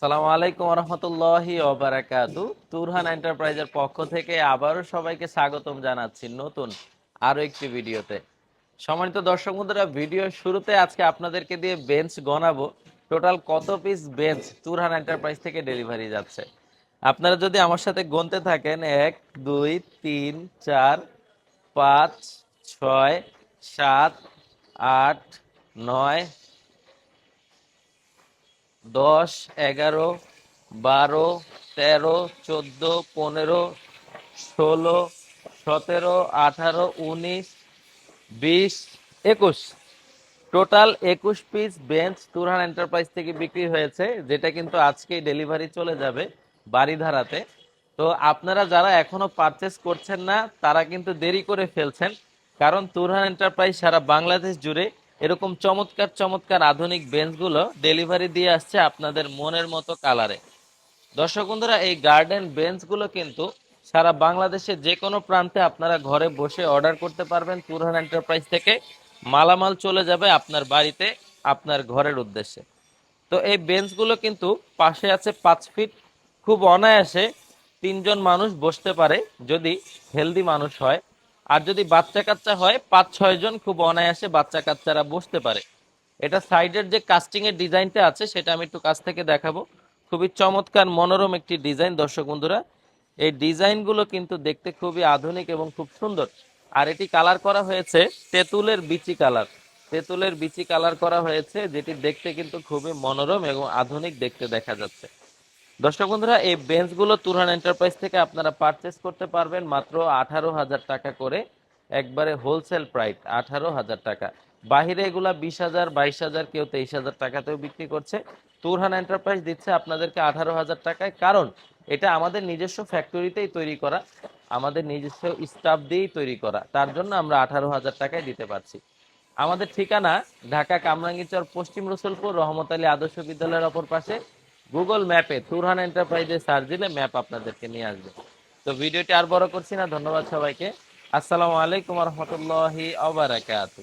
আসসালামু আলাইকুম রহমতুল্লাহি ওবারাকাতু। তুরহান এন্টারপ্রাইজের পক্ষ থেকে আবারও সবাইকে স্বাগতম জানাচ্ছি নতুন আরও একটি ভিডিওতে। সম্মানিত দর্শক বন্ধুরা ভিডিওর শুরুতে আজকে আপনাদেরকে দিয়ে বেঞ্চ গনাবো টোটাল কত পিস বেঞ্চ তুরহান এন্টারপ্রাইজ থেকে ডেলিভারি যাচ্ছে? আপনারা যদি আমার সাথে গুনতে থাকেন, এক, দুই, তিন, চার, পাঁচ, ছয়, সাত, আট, নয় দশ, এগারো, বারো, তেরো, চোদ্দ, পনেরো, ষোলো, সতেরো, আঠারো, উনিশ, বিশ, একুশ। টোটাল একুশ পিস বেঞ্চ তুরহান এন্টারপ্রাইজ থেকে বিক্রি হয়েছে, যেটা কিন্তু আজকেই ডেলিভারি চলে যাবে বাড়িধারাতে তো আপনারা যারা এখনও পারচেস করছেন না, তারা কিন্তু দেরি করে ফেলছেন, কারণ তুরহান এন্টারপ্রাইজ সারা বাংলাদেশ জুড়ে এরকম চমৎকার চমৎকার আধুনিক বেঞ্চগুলো ডেলিভারি দিয়ে আসছে আপনাদের মনের মতো কালারে দর্শক বন্ধুরা, এই গার্ডেন বেঞ্চগুলো কিন্তু সারা বাংলাদেশে যে কোনো প্রান্তে আপনারা ঘরে বসে অর্ডার করতে পারবেন তুরহান এন্টারপ্রাইজ থেকে। মালামাল চলে যাবে আপনার বাড়িতে, আপনার ঘরের উদ্দেশ্যে। তো এই বেঞ্চগুলো কিন্তু পাশে আছে পাঁচ ফিট খুব অনায়াসে তিনজন মানুষ বসতে পারে যদি হেলদি মানুষ হয়। আর যদি বাচ্চা কাচ্চা হয় পাঁচ ছয় জন খুব অনায়াসে বাচ্চা কাচ্চারা বসতে পারে। এটা সাইডের যে কাস্টিং এর ডিজাইনটা আছে, সেটা আমি একটু কাছ থেকে দেখাবো। খুবই চমৎকার, মনোরম একটি ডিজাইন, দর্শক বন্ধুরা। এই ডিজাইনগুলো কিন্তু দেখতে খুবই আধুনিক এবং খুব সুন্দর। আর এটি কালার করা হয়েছে তেঁতুলের বিচি কালার তেঁতুলের বিচি কালার করা হয়েছে, যেটি দেখতে কিন্তু খুবই মনোরম এবং আধুনিক দেখতে দেখা যাচ্ছে। দর্শক বন্ধুরা, এই বেঞ্চগুলো তুরহান এন্টারপ্রাইজ থেকে আপনারা পারচেস করতে পারবেন মাত্র আঠারো হাজার টাকা করে, একবারে হোলসেল প্রাইস আঠারো হাজার টাকা। বাহিরে এগুলা বিশ হাজার, বাইশ হাজার, কেউ তেইশ হাজার টাকাতেও বিক্রি করছে। তুরহান এন্টারপ্রাইজ দিচ্ছে আপনাদেরকে আঠারো হাজার টাকায়। কারণ এটা আমাদের নিজস্ব ফ্যাক্টরিতেই তৈরি করা, আমাদের নিজস্ব স্টাফ দিয়েই তৈরি করা। তার জন্য আমরা আঠারো হাজার টাকায় দিতে পারছি। আমাদের ঠিকানা ঢাকা কামরাঙ্গীচর পশ্চিম রসুলপুর, রহমত আলী আদর্শ বিদ্যালয়ের অপর পাশে। গুগল ম্যাপে তুরহান এন্টারপ্রাইজে সার্চ দিলে ম্যাপ আপনাদেরকে নিয়ে আসবে। তো ভিডিওটি আর বড় করছি না, ধন্যবাদ সবাইকে। আসসালামু আলাইকুম রহমতুল্লাহি আবারাকাতু